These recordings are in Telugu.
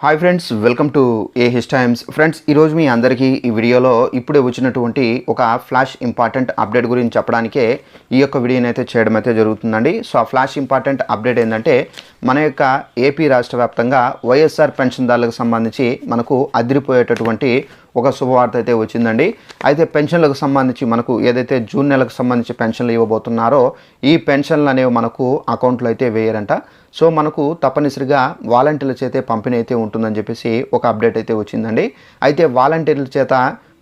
Hi friends welcome to a his times friends ఈరోజు మీ అందరికీ ఈ వీడియోలో ఇప్పుడే వచ్చినటువంటి ఒక ఫ్లాష్ ఇంపార్టెంట్ అప్డేట్ గురించి చెప్పడానికే ఈ యొక్క వీడియోని అయితే చేయడం అయితే జరుగుతుందండి. సో ఆ ఫ్లాష్ ఇంపార్టెంట్ అప్డేట్ ఏంటంటే మన యొక్క ఏపీ రాష్ట్ర వ్యాప్తంగా వైఎస్ఆర్ పెన్షన్దారులకు సంబంధించి మనకు అదిరిపోయేటటువంటి ఒక శుభవార్త అయితే వచ్చిందండి. అయితే పెన్షన్లకు సంబంధించి మనకు ఏదైతే జూన్ నెలకు సంబంధించి పెన్షన్లు ఇవ్వబోతున్నారో ఈ పెన్షన్లు అనేవి మనకు అకౌంట్లో అయితే వేయరంట. సో మనకు తప్పనిసరిగా వాలంటీర్ల చేతే పంపిణీ అయితే ఉంటుందని చెప్పేసి ఒక అప్డేట్ అయితే వచ్చిందండి. అయితే వాలంటీర్ల చేత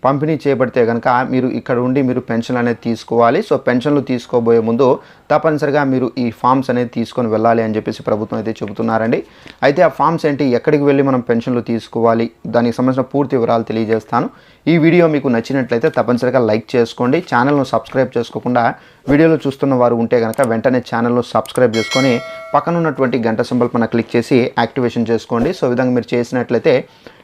పంపిణీ చేయబడితే కనుక మీరు ఇక్కడ ఉండి మీరు పెన్షన్ అనేది తీసుకోవాలి. సో పెన్షన్లు తీసుకోబోయే ముందు తప్పనిసరిగా మీరు ఈ ఫామ్స్ అనేది తీసుకొని వెళ్ళాలి అని చెప్పేసి ప్రభుత్వం అయితే చెబుతున్నారండి. అయితే ఆ ఫామ్స్ ఏంటి? ఎక్కడికి వెళ్ళి మనం పెన్షన్లు తీసుకోవాలి? దానికి సంబంధించిన పూర్తి వివరాలు తెలియజేస్తాను. ఈ వీడియో మీకు నచ్చినట్లయితే తప్పనిసరిగా లైక్ చేసుకోండి. ఛానల్ను సబ్స్క్రైబ్ చేసుకోకుండా వీడియోలో చూస్తున్న వారు ఉంటే కనుక వెంటనే ఛానల్ను సబ్స్క్రైబ్ చేసుకొని పక్కన ఉన్నటువంటి గంట సింబల్ పైన క్లిక్ చేసి యాక్టివేషన్ చేసుకోండి. సో విధంగా మీరు చేసినట్లయితే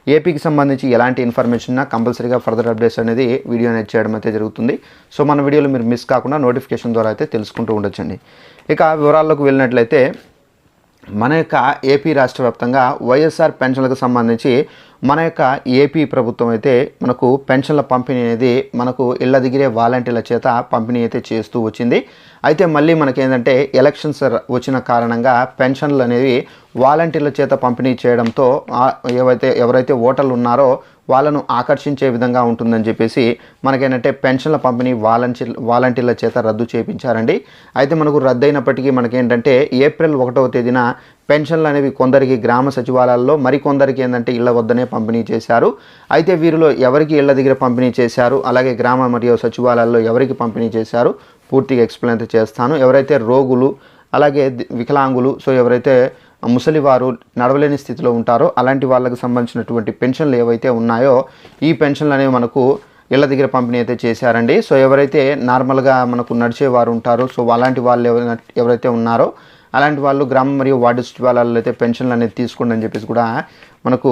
ఏపీకి సంబంధించి ఎలాంటి ఇన్ఫర్మేషన్ ఉన్నా కంపల్సరీగా ఫర్దర్ అప్డేట్స్ అనేది వీడియో అనేది చేయడం అయితే జరుగుతుంది. సో మన వీడియోలో మీరు మిస్ కాకుండా నోటిఫికేషన్ ద్వారా అయితే తెలుసుకుంటూ ఉండొచ్చండి. ఇక వివరాల్లోకి వెళ్ళినట్లయితే మన యొక్క ఏపీ రాష్ట్ర వ్యాప్తంగా వైఎస్ఆర్ పెన్షన్లకు సంబంధించి మన యొక్క ఏపీ ప్రభుత్వం అయితే మనకు పెన్షన్ల పంపిణీ అనేది మనకు ఇళ్ళ దగ్గరే వాలంటీర్ల చేత పంపిణీ అయితే చేస్తూ వచ్చింది. అయితే మళ్ళీ మనకేంటంటే ఎలక్షన్స్ వచ్చిన కారణంగా పెన్షన్లు అనేవి వాలంటీర్ల చేత పంపిణీ చేయడంతో ఏవైతే ఎవరైతే ఓటర్లు ఉన్నారో వాళ్ళను ఆకర్షించే విధంగా ఉంటుందని చెప్పేసి మనకేంటంటే పెన్షన్ల పంపిణీ వాలంటీర్ వాలంటీర్ల చేత రద్దు చేయించారండి అయితే మనకు రద్దు అయినప్పటికీ మనకేంటంటే ఏప్రిల్ ఒకటవ తేదీన పెన్షన్లు అనేవి కొందరికి గ్రామ సచివాలయాల్లో మరికొందరికి ఏంటంటే ఇళ్ళ వద్దనే పంపిణీ చేశారు. అయితే వీరిలో ఎవరికి ఇళ్ళ దగ్గర పంపిణీ చేశారు అలాగే గ్రామ మరియు సచివాలయాల్లో ఎవరికి పంపిణీ చేశారు పూర్తిగా ఎక్స్ప్లెయిన్ చేస్తాను. ఎవరైతే రోగులు అలాగే వికలాంగులు సో ఎవరైతే ముసలివారు నడవలేని స్థితిలో ఉంటారో అలాంటి వాళ్ళకు సంబంధించినటువంటి పెన్షన్లు ఏవైతే ఉన్నాయో ఈ పెన్షన్లు అనేవి మనకు ఇళ్ళ దగ్గర పంపిణీ అయితే చేశారండి. సో ఎవరైతే నార్మల్గా మనకు నడిచేవారు ఉంటారో సో అలాంటి వాళ్ళు ఎవరైతే ఉన్నారో అలాంటి వాళ్ళు గ్రామం మరియు వార్డు సచివాలయాల్లో అయితే పెన్షన్లు అనేది తీసుకోండి అని చెప్పేసి కూడా మనకు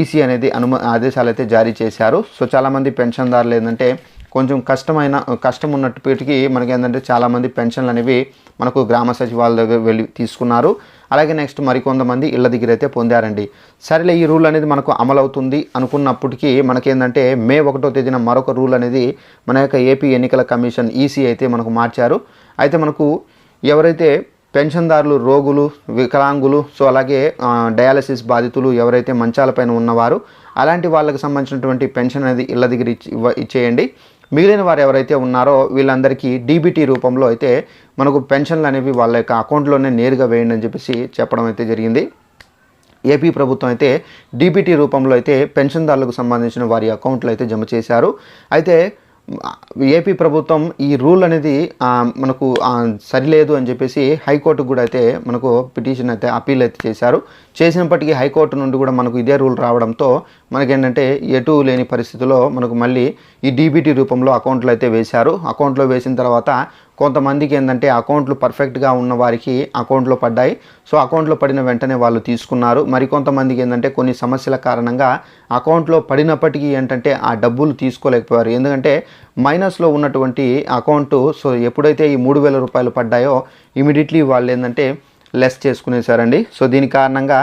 ఈసీ అనేది అనుమ ఆదేశాలు అయితే జారీ చేశారు. సో చాలామంది పెన్షన్దారులు ఏంటంటే కొంచెం కష్టమైన కష్టం ఉన్నప్పటికీ మనకి ఏంటంటే చాలామంది పెన్షన్లు అనేవి మనకు గ్రామ సచివాలయ దగ్గర వెళ్ళి తీసుకున్నారు. అలాగే నెక్స్ట్ మరికొంతమంది ఇళ్ళ దగ్గర అయితే పొందారండి. సరేలే ఈ రూల్ అనేది మనకు అమలవుతుంది అనుకున్నప్పటికీ మనకేంటంటే మే ఒకటో తేదీన మరొక రూల్ అనేది మన యొక్క ఏపీ ఎన్నికల కమిషన్ ఈసీ అయితే మనకు మార్చారు. అయితే మనకు ఎవరైతే పెన్షన్దారులు రోగులు వికలాంగులు సో అలాగే డయాలసిస్ బాధితులు ఎవరైతే మంచాలపైన ఉన్నవారు అలాంటి వాళ్ళకి సంబంధించినటువంటి పెన్షన్ అనేది ఇళ్ళ దగ్గర ఇచ్చి ఇవ్వ ఇచ్చేయండి. మిగిలిన వారు ఎవరైతే ఉన్నారో వీళ్ళందరికీ డీబీటీ రూపంలో అయితే మనకు పెన్షన్లు అనేవి వాళ్ళ యొక్క అకౌంట్లోనే నేరుగా వేయండి అని చెప్పేసి చెప్పడం అయితే జరిగింది. ఏపీ ప్రభుత్వం అయితే డీబీటీ రూపంలో అయితే పెన్షన్దారులకు సంబంధించిన వారి అకౌంట్లు అయితే జమ చేశారు. అయితే ఏపీ ప్రభుత్వం ఈ రూల్ అనేది మనకు సరిలేదు అని చెప్పేసి హైకోర్టుకు కూడా అయితే మనకు పిటిషన్ అయితే అప్పీల్ అయితే చేశారు. చేసినప్పటికీ హైకోర్టు నుండి కూడా మనకు ఇదే రూల్ రావడంతో మనకేంటంటే ఎటు లేని పరిస్థితిలో మనకు మళ్ళీ ఈ డీబీటీ రూపంలో అకౌంట్లో అయితే వేశారు. అకౌంట్లో వేసిన తర్వాత కొంతమందికి ఏంటంటే అకౌంట్లు పర్ఫెక్ట్గా ఉన్న వారికి అకౌంట్లో పడ్డాయి. సో అకౌంట్లో పడిన వెంటనే వాళ్ళు తీసుకున్నారు. మరికొంతమందికి ఏంటంటే కొన్ని సమస్యల కారణంగా అకౌంట్లో పడినప్పటికీ ఏంటంటే ఆ డబ్బులు తీసుకోలేకపోయారు. ఎందుకంటే మైనస్లో ఉన్నటువంటి అకౌంట్ సో ఎప్పుడైతే ఈ మూడు వేల రూపాయలు పడ్డాయో ఇమీడియట్లీ వాళ్ళు ఏంటంటే లెస్ చేసుకునేసారండి. సో దీని కారణంగా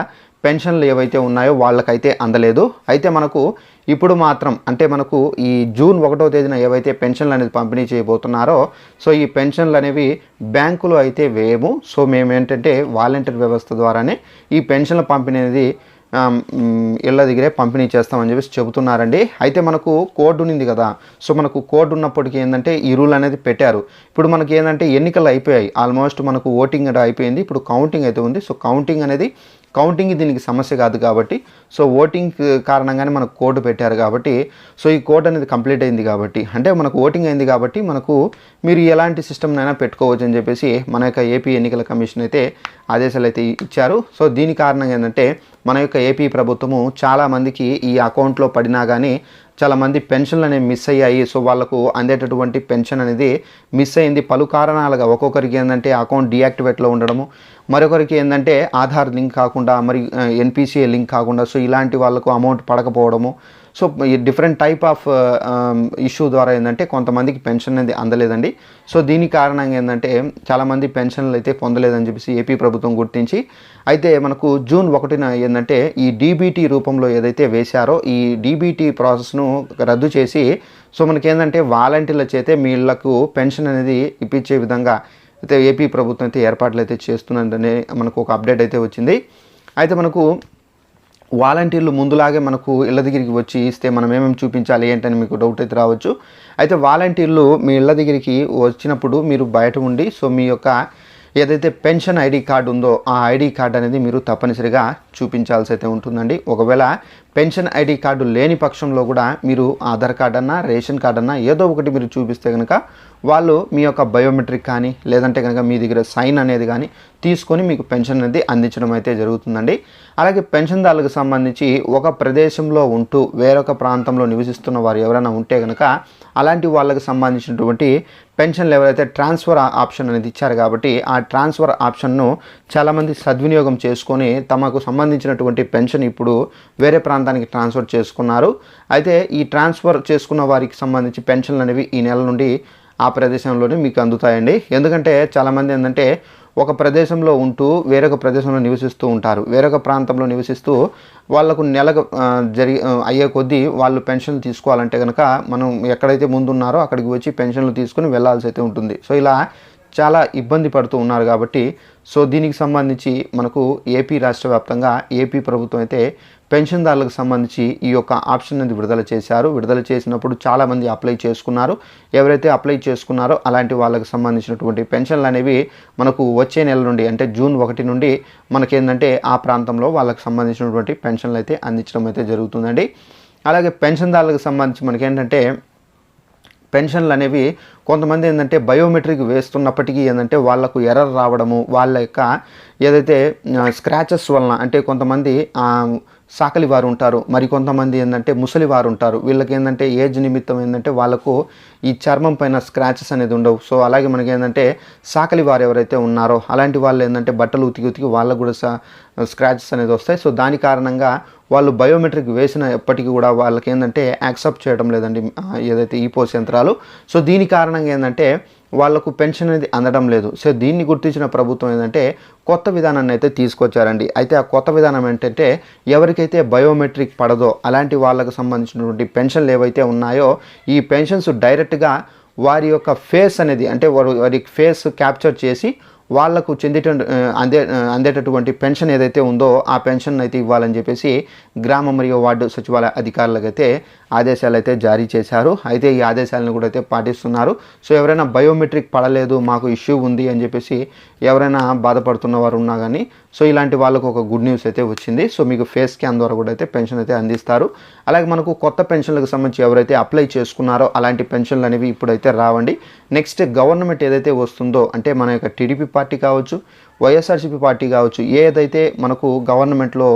పెన్షన్లు ఏవైతే ఉన్నాయో వాళ్ళకైతే అందలేదు. అయితే మనకు ఇప్పుడు మాత్రం అంటే మనకు ఈ జూన్ ఒకటో తేదీన ఏవైతే పెన్షన్లు అనేది పంపిణీ చేయబోతున్నారో సో ఈ పెన్షన్లు అనేవి బ్యాంకులో అయితే వేయము. సో మేము ఏంటంటే వాలంటీర్ వ్యవస్థ ద్వారానే ఈ పెన్షన్ల పంపిణీ అనేది ఇళ్ళ దగ్గరే పంపిణీ చేస్తామని చెప్పేసి చెబుతున్నారండి. అయితే మనకు కోడ్ ఉంది కదా సో మనకు కోడ్ ఉన్నప్పటికీ ఏంటంటే ఈ రూల్ అనేది పెట్టారు. ఇప్పుడు మనకి ఏంటంటే ఎన్నికలు అయిపోయాయి. ఆల్మోస్ట్ మనకు ఓటింగ్ అయిపోయింది. ఇప్పుడు కౌంటింగ్ అయితే ఉంది. సో కౌంటింగ్ అనేది కౌంటింగ్ దీనికి సమస్య కాదు కాబట్టి సో ఓటింగ్ కారణంగానే మనకు కోడ్ పెట్టారు కాబట్టి సో ఈ కోడ్ అనేది కంప్లీట్ అయింది కాబట్టి అంటే మనకు ఓటింగ్ అయింది కాబట్టి మనకు మీరు ఎలాంటి సిస్టమ్నైనా పెట్టుకోవచ్చు అని చెప్పేసి మన యొక్క ఏపీ ఎన్నికల కమిషన్ అయితే ఆదేశాలు అయితే ఇచ్చారు. సో దీని కారణంగా ఏంటంటే మన యొక్క ఏపీ ప్రభుత్వము చాలామందికి ఈ అకౌంట్లో పడినా కానీ చాలామంది పెన్షన్లు అనేవి మిస్ అయ్యాయి. సో వాళ్ళకు అందేటటువంటి పెన్షన్ అనేది మిస్ అయింది. పలు కారణాలుగా. ఒక్కొక్కరికి ఏంటంటే అకౌంట్ డియాక్టివేట్లో ఉండడము మరొకరికి ఏంటంటే ఆధార్ లింక్ కాకుండా మరి ఎన్పిసిఏ లింక్ కాకుండా సో ఇలాంటి వాళ్ళకు అమౌంట్ పడకపోవడము సో ఈ డిఫరెంట్ టైప్ ఆఫ్ ఇష్యూ ద్వారా ఏంటంటే కొంతమందికి పెన్షన్ అనేది అందలేదండి. సో దీని కారణంగా ఏంటంటే చాలామంది పెన్షన్లు అయితే పొందలేదని చెప్పేసి ఏపీ ప్రభుత్వం గుర్తించి అయితే మనకు జూన్ ఒకటిన ఏంటంటే ఈ డీబీటీ రూపంలో ఏదైతే వేశారో ఈ డీబీటీ ప్రాసెస్ను రద్దు చేసి సో మనకేంటంటే వాలంటీర్ల చేతే వీళ్ళకు పెన్షన్ అనేది ఇప్పించే విధంగా అయితే ఏపీ ప్రభుత్వం అయితే ఏర్పాట్లు అయితే చేస్తున్నదని మనకు ఒక అప్డేట్ అయితే వచ్చింది. అయితే మనకు వాలంటీర్లు ముందులాగే మనకు ఇళ్ళ దగ్గరికి వచ్చి ఇస్తే మనం ఏమేమి చూపించాలి ఏంటని మీకు డౌట్ అయితే రావచ్చు. అయితే వాలంటీర్లు మీ ఇళ్ళ దగ్గరికి వచ్చినప్పుడు మీరు బయట ఉండి సో మీ యొక్క ఏదైతే పెన్షన్ ఐడి కార్డు ఉందో ఆ ఐడి కార్డు అనేది మీరు తప్పనిసరిగా చూపించాల్సి అయితే ఉంటుందండి. ఒకవేళ పెన్షన్ ఐడి కార్డు లేని పక్షంలో కూడా మీరు ఆధార్ కార్డు అన్నా రేషన్ కార్డు అన్నా ఏదో ఒకటి మీరు చూపిస్తే కనుక వాళ్ళు మీ యొక్క బయోమెట్రిక్ కానీ లేదంటే కనుక మీ దగ్గర సైన్ అనేది కానీ తీసుకొని మీకు పెన్షన్ అనేది అందించడం అయితే జరుగుతుందండి. అలాగే పెన్షన్దారులకు సంబంధించి ఒక ప్రదేశంలో ఉంటూ వేరొక ప్రాంతంలో నివసిస్తున్న వారు ఎవరైనా ఉంటే కనుక అలాంటి వాళ్ళకి సంబంధించినటువంటి పెన్షన్లు ఎవరైతే ట్రాన్స్ఫర్ ఆప్షన్ అనేది ఇచ్చారు కాబట్టి ఆ ట్రాన్స్ఫర్ ఆప్షన్ను చాలామంది సద్వినియోగం చేసుకొని తమకు సంబంధించినటువంటి పెన్షన్ ఇప్పుడు వేరే ప్రాంతానికి ట్రాన్స్ఫర్ చేసుకున్నారు. అయితే ఈ ట్రాన్స్ఫర్ చేసుకున్న వారికి సంబంధించి పెన్షన్లు అనేవి ఈ నెల నుండి ఆ ప్రదేశంలోనే మీకు అందుతాయండి. ఎందుకంటే చాలామంది ఏంటంటే ఒక ప్రదేశంలో ఉంటూ వేరొక ప్రదేశంలో నివసిస్తూ ఉంటారు. వేరొక ప్రాంతంలో నివసిస్తూ వాళ్ళకు నెలకు జరిగి అయ్యే కొద్దీ వాళ్ళు పెన్షన్లు తీసుకోవాలంటే కనుక మనం ఎక్కడైతే ముందున్నారో అక్కడికి వచ్చి పెన్షన్లు తీసుకుని వెళ్ళాల్సి అయితే ఉంటుంది. సో ఇలా చాలా ఇబ్బంది పడుతూ ఉన్నారు కాబట్టి సో దీనికి సంబంధించి మనకు ఏపీ రాష్ట్ర వ్యాప్తంగా ఏపీ ప్రభుత్వం అయితే పెన్షన్దారులకు సంబంధించి ఈ యొక్క ఆప్షన్ అనేది విడుదల చేశారు. విడుదల చేసినప్పుడు చాలామంది అప్లై చేసుకున్నారు. ఎవరైతే అప్లై చేసుకున్నారో అలాంటి వాళ్ళకి సంబంధించినటువంటి పెన్షన్లు అనేవి మనకు వచ్చే నెల నుండి అంటే జూన్ ఒకటి నుండి మనకేంటంటే ఆ ప్రాంతంలో వాళ్ళకి సంబంధించినటువంటి పెన్షన్లు అయితే అందించడం అయితే జరుగుతుందండి. అలాగే పెన్షన్దారులకు సంబంధించి మనకేంటంటే పెన్షన్లు అనేవి కొంతమంది ఏంటంటే బయోమెట్రిక్ వేస్తున్నప్పటికీ ఏంటంటే వాళ్ళకు ఎర్రర్ రావడము వాళ్ళ యొక్క ఏదైతే స్క్రాచెస్ వలన అంటే కొంతమంది సాకలి వారు ఉంటారు. మరి కొంతమంది ఏంటంటే ముసలి వారు ఉంటారు. వీళ్ళకి ఏంటంటే ఏజ్ నిమిత్తం ఏంటంటే వాళ్ళకు ఈ చర్మం పైన స్క్రాచెస్ అనేది ఉండవు. సో అలాగే మనకి ఏంటంటే సాకలి వారు ఎవరైతే ఉన్నారో అలాంటి వాళ్ళు ఏంటంటే బట్టలు ఉతికి ఉతికి వాళ్ళకు కూడా స్క్రాచెస్ అనేది వస్తాయి. సో దాని కారణంగా వాళ్ళు బయోమెట్రిక్ వేసిన ఎప్పటికీ కూడా వాళ్ళకి ఏంటంటే యాక్సెప్ట్ చేయడం లేదండి ఏదైతే ఈ పోస్ యంత్రాలు. సో దీని కారణంగా ఏంటంటే వాళ్ళకు పెన్షన్ అనేది అందడం లేదు. సో దీన్ని గుర్తించిన ప్రభుత్వం ఏంటంటే కొత్త విధానాన్ని అయితే తీసుకొచ్చారండి. అయితే ఆ కొత్త విధానం ఏంటంటే ఎవరికైతే బయోమెట్రిక్ పడదో అలాంటి వాళ్ళకు సంబంధించినటువంటి పెన్షన్లు ఏవైతే ఉన్నాయో ఈ పెన్షన్స్ డైరెక్ట్గా వారి యొక్క ఫేస్ అనేది అంటే వారి వారి ఫేస్ క్యాప్చర్ చేసి వాళ్ళకు చెందేట అందే అందేటటువంటి పెన్షన్ ఏదైతే ఉందో ఆ పెన్షన్ అయితే ఇవ్వాలని చెప్పేసి గ్రామ మరియు వార్డు సచివాలయ అధికారులకు అయితే ఆదేశాలు అయితే జారీ చేశారు. అయితే ఈ ఆదేశాలను కూడా అయితే పాటిస్తున్నారు. సో ఎవరైనా బయోమెట్రిక్ పడలేదు మాకు ఇష్యూ ఉంది అని చెప్పేసి ఎవరైనా బాధపడుతున్న వారు ఉన్నా కానీ సో ఇలాంటి వాళ్ళకు ఒక గుడ్ న్యూస్ అయితే వచ్చింది. సో మీకు ఫేస్ స్కాన్ ద్వారా కూడా అయితే పెన్షన్ అయితే అందిస్తారు. అలాగే మనకు కొత్త పెన్షన్లకు సంబంధించి ఎవరైతే అప్లై చేసుకున్నారో అలాంటి పెన్షన్లు అనేవి ఇప్పుడైతే రావండి. నెక్స్ట్ గవర్నమెంట్ ఏదైతే వస్తుందో అంటే మన యొక్క టీడీపీ పార్టీ కావచ్చు వైఎస్ఆర్సీపీ పార్టీ కావచ్చు ఏదైతే మనకు గవర్నమెంట్లో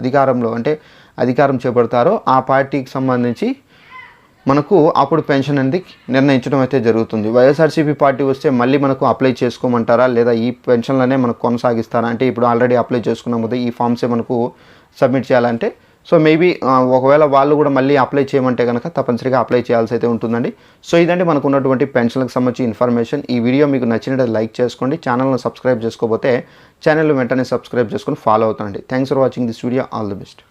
అధికారంలో అంటే అధికారం చేపడతారో ఆ పార్టీకి సంబంధించి మనకు అప్పుడు పెన్షన్ అనేది నిర్ణయించడం అయితే జరుగుతుంది. వైఎస్ఆర్సీపీ పార్టీ వస్తే మళ్ళీ మనకు అప్లై చేసుకోమంటారా? లేదా ఈ పెన్షన్లనే మనకు కొనసాగిస్తారా? అంటే ఇప్పుడు ఆల్రెడీ అప్లై చేసుకున్నాం కదా ఈ ఫామ్సే మనకు సబ్మిట్ చేయాలంటే. సో మేబీ ఒకవేళ వాళ్ళు కూడా మళ్ళీ అప్లై చేయమంటే కనుక తప్పనిసరిగా అప్లై చేయాల్సి అయితే ఉంటుందండి. సో ఇదండి మనకు ఉన్నటువంటి పెన్షన్లకు సంబంధించి ఇన్ఫర్మేషన్. ఈ వీడియో మీకు నచ్చినట్టు లైక్ చేసుకోండి. ఛానల్ను సబ్స్క్రైబ్ చేసుకోకపోతే ఛానల్ వెంటనే సబ్స్క్రైబ్ చేసుకొని ఫాలో అవుతానండి. Thanks for watching this video. All the best.